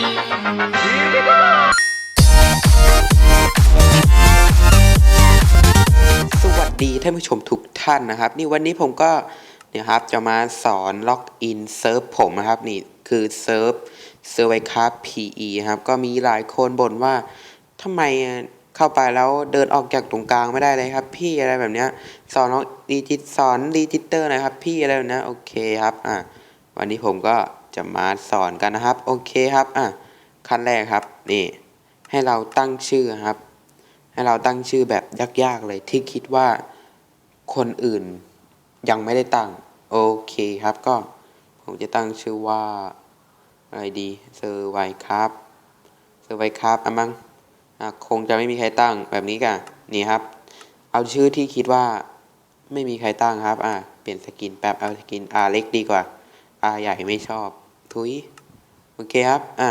สวัสดีท่านผู้ชมทุกท่านนะครับ นี่วันนี้ผมก็เนี่ยครับจะมาสอนล็อกอินเซิร์ฟผมนะครับนี่คือเซิร์ฟเซอร์ไวคา PE ครับ ก็มีหลายคนบ่นว่าทำไมเข้าไปแล้วเดินออกจากตรงกลางไม่ได้เลยครับ พี่อะไรแบบเนี้ยสอนล็อกดีจิตสอนดีจิตเตอร์นะครับ พี่อะไรแบบเนี้ยโอเคครับอะวันนี้ผมก็ จะมาสอนกันนะครับ โอเคครับอะขั้นแรกครับนี่ให้เราตั้งชื่อครับ ให้เราตั้งชื่อแบบยากๆเลยที่คิดว่าคนอื่นยังไม่ได้ตั้ง โอเคครับก็ผมจะตั้งชื่อว่าอะไรดีเซอร์ไวครับเซอร์ไวครับอะมั้งอะคงจะไม่มีใครตั้งแบบนี้กันนี่ครับ เอาชื่อที่คิดว่าไม่มีใครตั้งครับอะเปลี่ยนสกินแป๊บเอาสกินอาเล็กดีกว่า อาใหญ่ไม่ชอบ ทุยโอเคครับอะ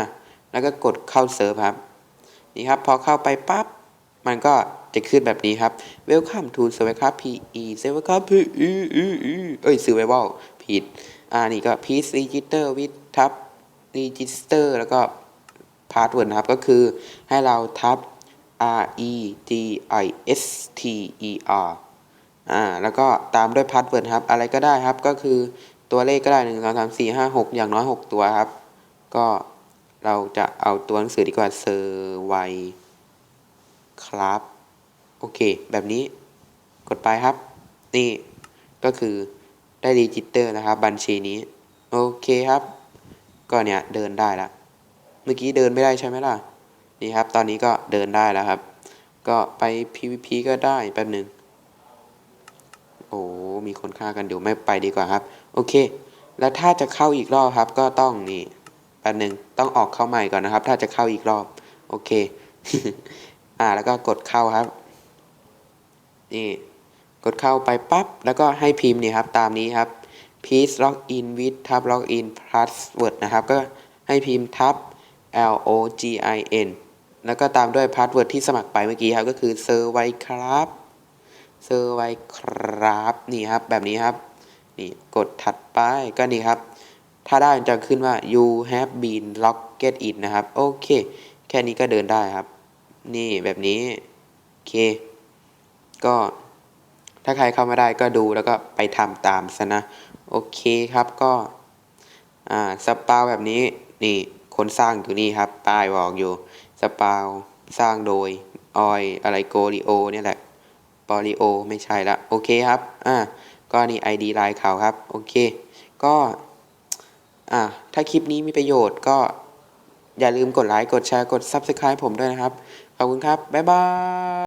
แล้วก็กดเข้าเซิร์ฟครับ นี่ครับ พอเข้าไปปั๊บ มันก็จะขึ้นแบบนี้ครับ Welcome to Survival PE Survival PE เอ้ย Survival ผิด อ่า นี่ก็ Please register with tab register แล้วก็ password นะครับ ก็คือให้เราทับ R E G I S T E R อ่า แล้วก็ตามด้วย password ครับ อะไรก็ได้ครับ ก็คือ ตัวเลขก็ได้1 2 3 4 5 6องสามสี่ห้าหกอย่างน้อย6ตัวครับ ก็เราจะเอาตัวหนังสือดีกว่า s u r v i ครับ โอเค แบบนี้กดไปครับ นี่ก็คือได้รีจิสเตอร์นะครับ บัญชีนี้ โอเคครับ ก็เนี่ยเดินได้ละเมื่อกี้เดินไม่ได้ใช่ไหมล่ะ นี่ครับ ตอนนี้ก็เดินได้แล้วครับ ก็ไป PVP ก็ได้แป๊บหนึ่ง โอ้มีคนฆ่ากันเดี๋ยวไม่ไปดีกว่าครับ โอเค แล้วถ้าจะเข้าอีกรอบครับ ก็ต้องนี่แป๊บหนึ่งต้องออกเข้าใหม่ก่อนนะครับ ถ้าจะเข้าอีกรอบ โอเค อ่าแล้วก็กดเข้าครับ นี่ กดเข้าไปปั๊บแล้วก็ให้พิมพ์นี่ครับ ตามนี้ครับ please log in with tab log in password นะครับ ก็ให้พิมพ์ tab l o g i n แล้วก็ตามด้วยพาสเวิร์ดที่สมัครไปเมื่อกี้ครับ ก็คือ s e r v i ครับ s e r v i ครับนี่ครับแบบนี้ครับนี่กดถัดไปก็นี่ครับ ถ้าได้จะขึ้นว่า you have been logged in นะครับโอเค แค่นี้ก็เดินได้ครับ นี่แบบนี้โอเค ก็ถ้าใครเข้ามาได้ก็ดูแล้วก็ไปทำตามซะนะ โอเคครับก็อ่าสปาแบบนี้นี่คนสร้างอยู่นี่ครับป้ายบอกอยู่สปาสร้างโดยออยอะไรโกริโอเนี่ยแหละ ปอลิโอ ไม่ใช่ละโอเคครับ อ่า ก็นี่ ID ไลน์เขาครับ โอเค ก็ อ่า ถ้าคลิปนี้มีประโยชน์ก็อย่าลืมกดไลค์ กดแชร์ กด Subscribe ผมด้วยนะครับ ขอบคุณครับ บ๊ายบาย